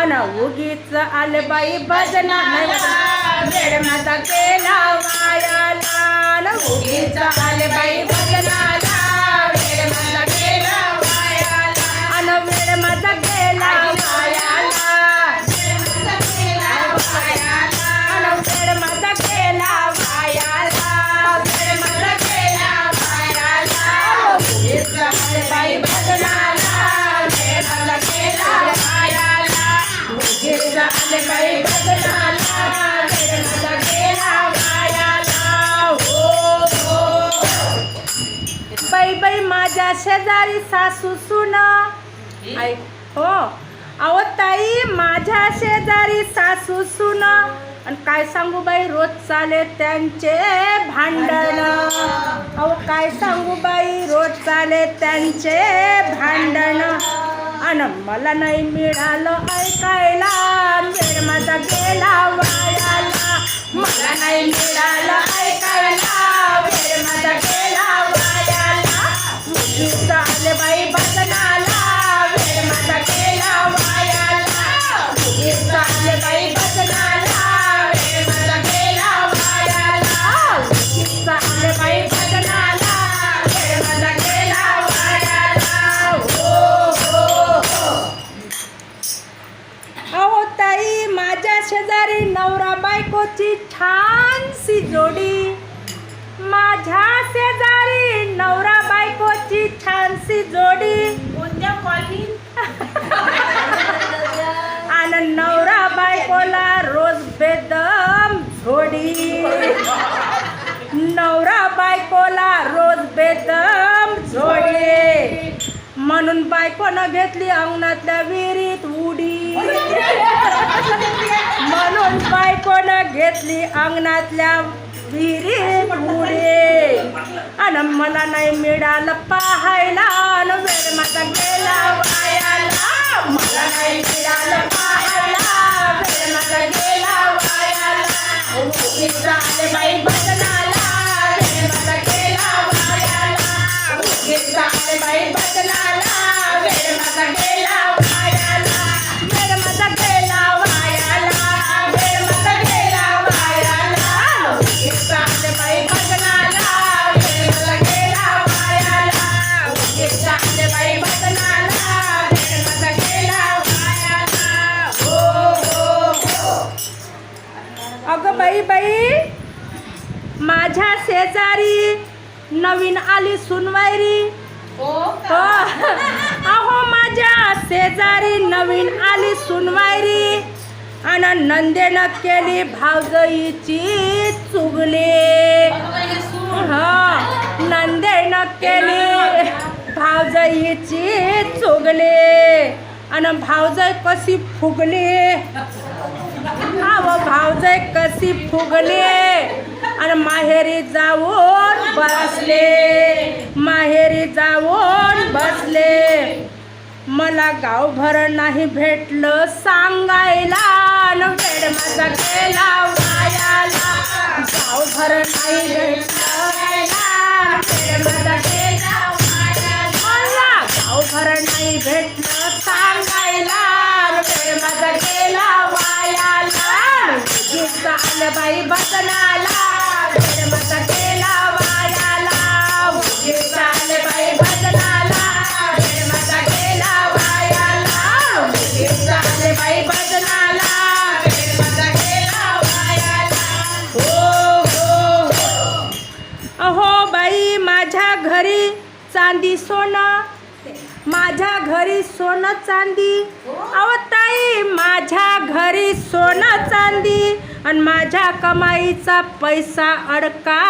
अन उगीच आले भजना वेळ माझा गेला वायाला. न उगीच आले बाई भजनाला. वेळ माझा गेला वायाला. अन वेळ माझा वायाला. बाई बाई माझ्या शेजारी सासू सुन. हो. अहो ताई माझ्या शेजारी सासू सुन. आणि काय सांगू बाई रोज चाले त्यांचे भांडण. अहो काय सांगू बाई रोज चाले त्यांचे भांडण. आणि मला नाही मिळालं ऐकायला. वेळ माझा गेला वायाला. मला नाही मिळालं ऐकायला. वेळ माझा गेला वायाला. मुलीच आले बाई बसनाला. वेळ माझा गेला वायाला. मुलीच आले बाई भजनाला ताई माझ्या शेजारी नवरा बायकोची छानशी जोडी. माझ्या शेजारी नवरा बायकोची छानशी जोडी. कोणत्या कॉलनीत आणि नवरा बायकोला रोज बेदम झोडी नवरा बायकोला रोज बेदम झोडी म्हणून बायकोनं घेतली अंगणातल्या विहिरीत उडी. म्हणून बायकोनं घेतली अंगणातल्या विहिरीत उडी आणि मला नाही मिळालं पाहायला वेळ माझा गेला वायाला. मला नाही मिळालं पाहायला वेळ माझा गेला वायाला. हो, बाई. बाई. माझ्या शेजारी नवीन आली सुनवायरी हो हो. अहो माझ्या शेजारी नवीन आली सुनवायरी आणि नंदेनं केली भावजईची चुगली. हा नंदेनं केली भावजईची चुगली. आणि भावजई कशी फुगली? अहो भावजय कशी फुगले? आणि माहेरी जाऊन बसले. माहेरी जाऊन बसले. मला गावभर नाही भेटलं सांगायला. आणि वेळ माझा गेला वायाला. गावभर नाही भेटलं. बाई बसनाला वेळ माझा वायाला. बाई बदनाला वायाला. बाई वायाला. हो हो हो. अहो बाई माझ्या घरी चांदी सोनं माझ्या घरी सोनं चांदी. अहो ताई माझ्या आणि माझ्या कमाईचा पैसा अडका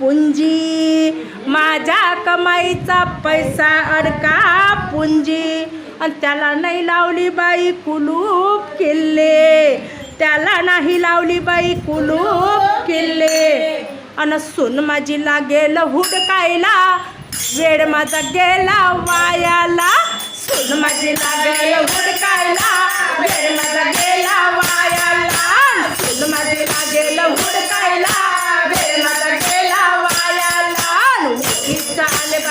पुंजी. माझ्या कमाईचा पैसा अडका पुंजी. आणि त्याला नाही लावली बाई कुलूप किल्ले. त्याला नाही लावली बाई कुलूप किल्ले. अन सून माझी लागेल हुडकायला वेळ माझा गेला वायाला.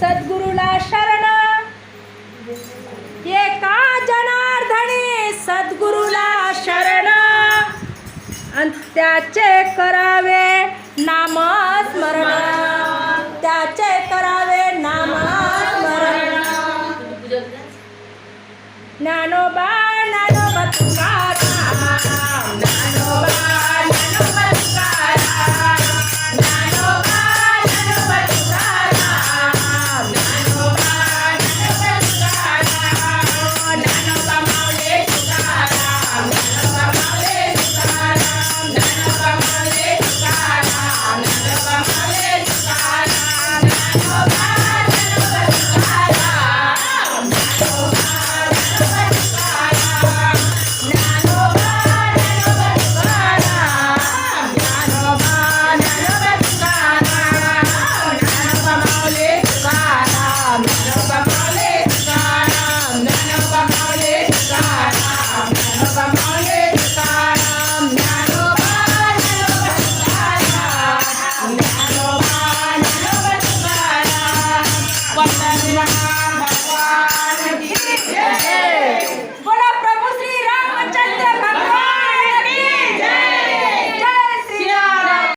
सद्गुरुला शरण. एका जनार्दने सद्गुरुला शरण. आणि त्याचे करावे नामस्मरण. त्याचे करावे नामस्मरण. ज्ञानोबा